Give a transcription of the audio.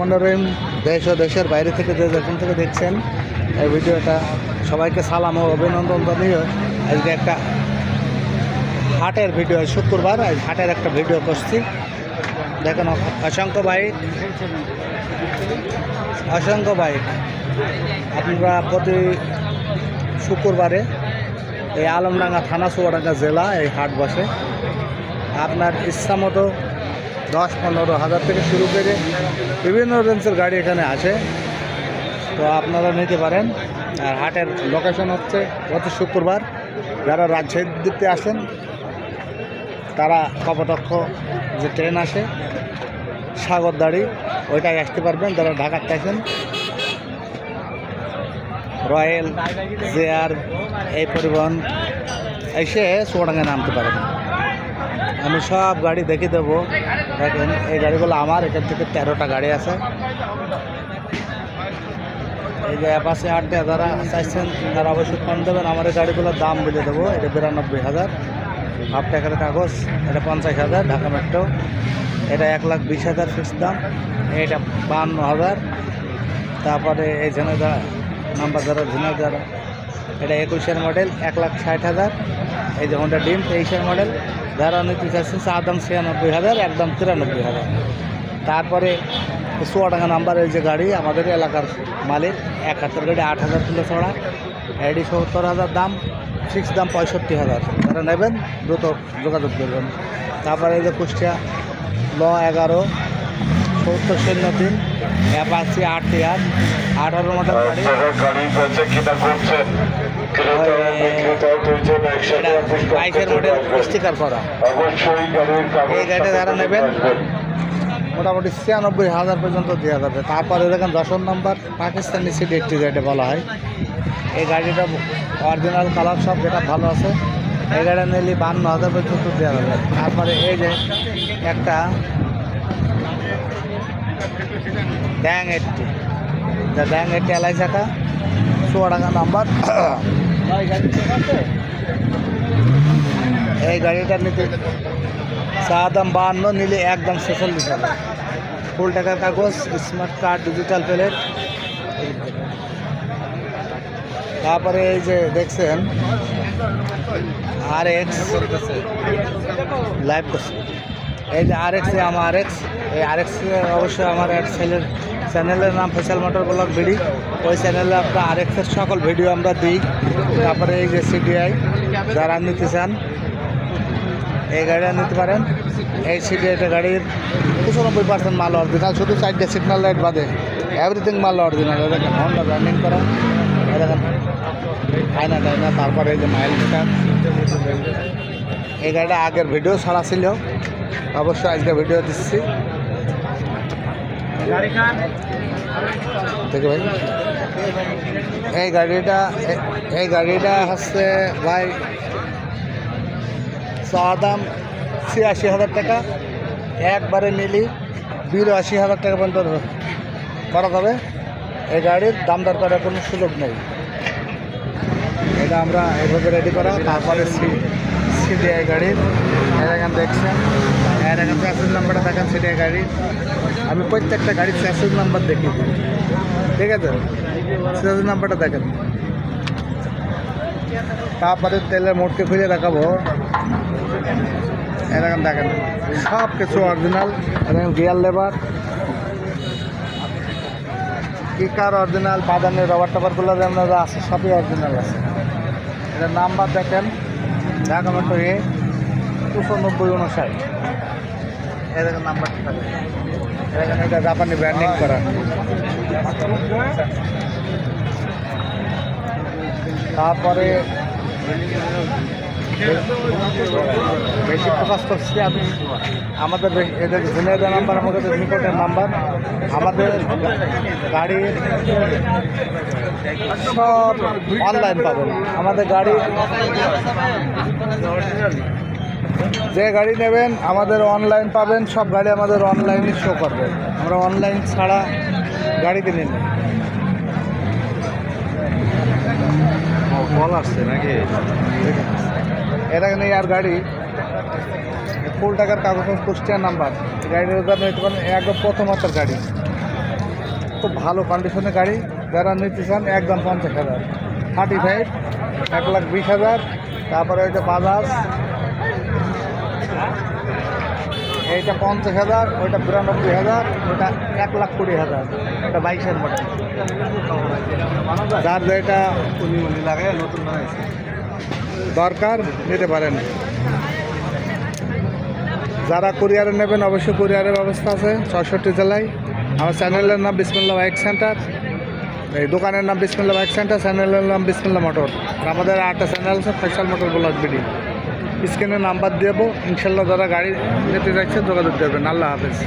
মনোরম দেশ ও দেশের বাইরে থেকে যে যেখান থেকে দেখছেন এই ভিডিওটা, সবাইকে সালাম ও অভিনন্দন জানিয়ে আজকে একটা হাটের ভিডিও, শুক্রবার আজ হাটের একটা ভিডিও করছি। দেখেন, অসংখ্য বাইক অসংখ্য বাইক আপনারা প্রতি শুক্রবারে এই আলমডাঙ্গা থানা, চুয়াডাঙ্গা জেলা এই হাট বসে। আপনার ইচ্ছা মতো দশ পনেরো হাজার থেকে শুরু করে বিভিন্ন রেঞ্জের গাড়ি এখানে আছে। তো আপনারা নিতে পারেন। আর হাটের লোকেশন হচ্ছে প্রতি শুক্রবার। যারা রাজশাহীর দিতে আসেন, তারা কপটক্ষ যে ট্রেন আসে সাগরদাড়ি ওইটাই আসতে পারবেন। যারা ঢাকার আসেন, রয়্যাল জেয়ার এই পরিবহন, এসে চুয়াডাঙ্গায় নামতে পারেন। আমি সব গাড়ি দেখে দেবো। দেখেন এই গাড়িগুলো আমার এখান থেকে তেরোটা গাড়ি আছে। এই যে অ্যাপাসে আটটা যারা চাইছেন, তারা অবশ্যই কম দেবেন। আমার এই গাড়িগুলোর দাম বলে দেবো। এটা বিরানব্বই হাজার। হাফ টাকার কাগজ, এটা পঞ্চাশ হাজার, ঢাকা মেট্রো। এটা এক লাখ বিশ হাজার ফিক্স দাম। এটা বাহান্ন হাজার। তারপরে এই ঝিনাইদা নাম্বার যারা ঝিনাইদারা এটা একুশের মডেল এক লাখ ষাট হাজার। এই যে হোন্ডা ডিম তেইশের মডেল যারা নিতে চাচ্ছেন চা দাম ছিয়ানব্বই হাজার, একদম তিরানব্বই হাজার। তারপরে চুয়াডাঙ্গা নাম্বার এই যে গাড়ি, আমাদের এলাকার মালিক, এক হাতের গাড়ি আট হাজার কিলো ছড়া এডি সত্তর হাজার দাম ফিক্স দাম পঁয়ষট্টি হাজার। যারা নেবেন, দ্রুত যোগাযোগ করবেন। তারপরে এই যে কুষ্টিয়া ল এগারো, সত্তর শূন্য তিন, অ্যাপাচি আট টিয়ার আঠারো মডেল গাড়ি। মডেল স্টিকার করা। এই গাড়িটা যারা নেবেন মোটামুটি ছিয়ানব্বই হাজার পর্যন্ত দেওয়া যাবে। তারপরে দেখেন দশম নম্বর পাকিস্তানি সিডি একটি গাড়ি বলা হয়। এই গাড়িটা অরিজিনাল কালার সব যেটা ভালো আছে এই গাড়ি নিলে বান্ন হাজার পর্যন্ত দেওয়া যাবে। তারপরে এই যে একটা ড্যাং এইটটি যা ড্যাং এইটটি এলাই চাকা চুয়াডাঙ্গা নাম্বার। এই গাড়িটা নিতে চা দাম বাহান্ন, নিলে একদম ছেচল্লিশ হাজার। ফুল টাকার কাগজ স্মার্ট কার্ড ডিজিটাল প্লেট তারপরে এই যে দেখছেন আর এক্স লাইভ করছে। এই যে আর এক্স আমার এক্স এই আর এক্স অবশ্যই আমার এক ছেলের চ্যানেলের নাম ফেসাল মোটর ব্লগ ভিডি। ওই চ্যানেলে আপনার আর এক্সের সকল ভিডিও আমরা দিই। তারপরে এই যে সিডিআই, যারা নিতে চান, এই গাড়িটা নিতে পারেন। এই সিডিআইটা গাড়ির পঁচানব্বই পার্সেন্ট মাল অরিজিনাল শুধু চারটে সিগন্যাল লাইট বাদে। এভরিথিং মাল অরিজিনাল দেখেন হন্ডা রানিং করা। দেখেন, আয়না টায়না, তারপরে এই যে মাইল মিটার এই গাড়িটা আগের ভিডিও ছাড়া ছিল। অবশ্যই আজকে ভিডিও দিচ্ছি। দেখে ভাই। এই গাড়িটা এই গাড়িটা হচ্ছে ভাই চাওয়া দাম ছিয়াশি হাজার টাকা। একবারে নিলি বিরাশি হাজার টাকা পর্যন্ত করা যাবে। এই গাড়ির দাম দর করার কোনো সুযোগ নেই। এটা আমরা এইভাবে রেডি করা। তারপরে সিডিআই গাড়ির এর এখানে দেখছেন এর এখানে প্যাসেজ নাম্বারটা দেখেন সিডিআই গাড়ি। আমি প্রত্যেকটা গাড়ির প্যাসেজ নাম্বার দেখি। ঠিক আছে? প্যাসেজ নাম্বারটা দেখেন। তারপরে তেলের মোটকে খুলে দেখাবো। এরকম দেখেন। সব কিছু অরিজিনাল এরকম গিয়ার লেবার কিকার অরিজিনাল পাদানের রবার টাবারগুলো যেমন আছে, সবই অরিজিনাল আছে। এটার নাম্বার দেখেন। ঢাকা মেট্রোয়ে নব্বই উনষাট। এরকম নাম্বারটা থাকে এখানে এটা জাপানি ব্র্যান্ডিং করা। তারপরে বেশি ফোকাস করছি আমি আমাদের এদের ঝিনাইদা নাম্বার আমাদের নিকটের নাম্বার আমাদের গাড়ির সব অনলাইন পাবেন। আমাদের গাড়ি যে গাড়ি নেবেন, আমাদের অনলাইন পাবেন, সব গাড়ি আমাদের অনলাইনে শো করবে। আমরা অনলাইন ছাড়া গাড়ি কিনে নিই। কল আসছে নাকি? এটা নেই আর গাড়ি। ফুল টাকার কাগজ কুষ্টিয়ার নাম্বার। গাড়ির দাম নিতে পারেন একদম প্রথম হাতের গাড়ি। খুব ভালো কন্ডিশনের গাড়ি। যারা নিতে চান, একদম পঞ্চাশ হাজার। থার্টি ফাইভ এক লাখ বিশ হাজার। তারপরে ওইটা বাজাজ। এইটা পঞ্চাশ হাজার, ওইটা বিরানব্বই হাজার, ওইটা এক লাখ কুড়ি হাজার। ওটা বাইশের মডেল যার যেটা লাগায় নতুন দরকার, নিতে পারেন। যারা কুরিয়ারে নেবেন, অবশ্যই কুরিয়ারের ব্যবস্থা আছে, চৌষট্টি জেলায়। আমার চ্যানেলের নাম বিসমুল্লা বাইক সেন্টার। এই দোকানের নাম বিসমুল্লা বাইক সেন্টার, চ্যানেলের নাম বিসমুল্লা মোটর। আমাদের আটটা চ্যানেল আছে, ফেশাল মোটর ব্লক বিডি। স্ক্রিনে নাম্বার দেবো, ইনশাল্লাহ যারা গাড়ি নিতে যাচ্ছে যোগাযোগ দেবেন আল্লাহ হাফেজ।